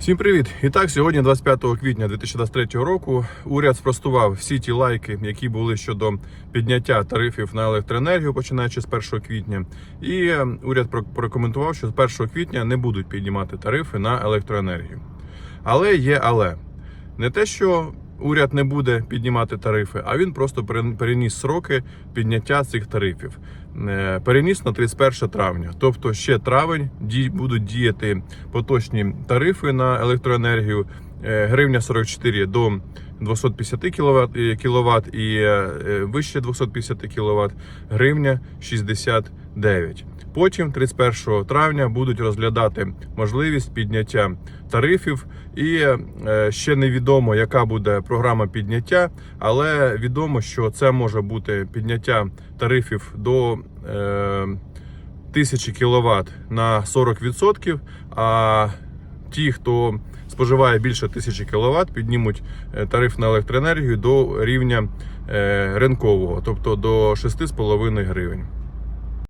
Всім привіт! І так, сьогодні, 25 квітня 2023 року, уряд спростував всі ті лайки, які були щодо підняття тарифів на електроенергію, починаючи з 1 квітня. І е, уряд про- прокоментував, що з 1 квітня не будуть піднімати тарифи на електроенергію. Але є але не те, що уряд не буде піднімати тарифи, а він просто переніс сроки підняття цих тарифів. Е, Переніс на 31 травня, тобто ще травень будуть діяти поточні тарифи на електроенергію. Е, Гривня 44 до 250 кВт, і е, е, вище 250 кВт, гривня 69. Потім, 31 травня, будуть розглядати можливість підняття тарифів. І е, ще невідомо, яка буде програма підняття, але відомо, що це може бути підняття тарифів до е, 1000 кВт на 40%, а ті, хто споживає більше 1000 кВт, піднімуть е, тариф на електроенергію до рівня е, ринкового, тобто до 6,5 гривень.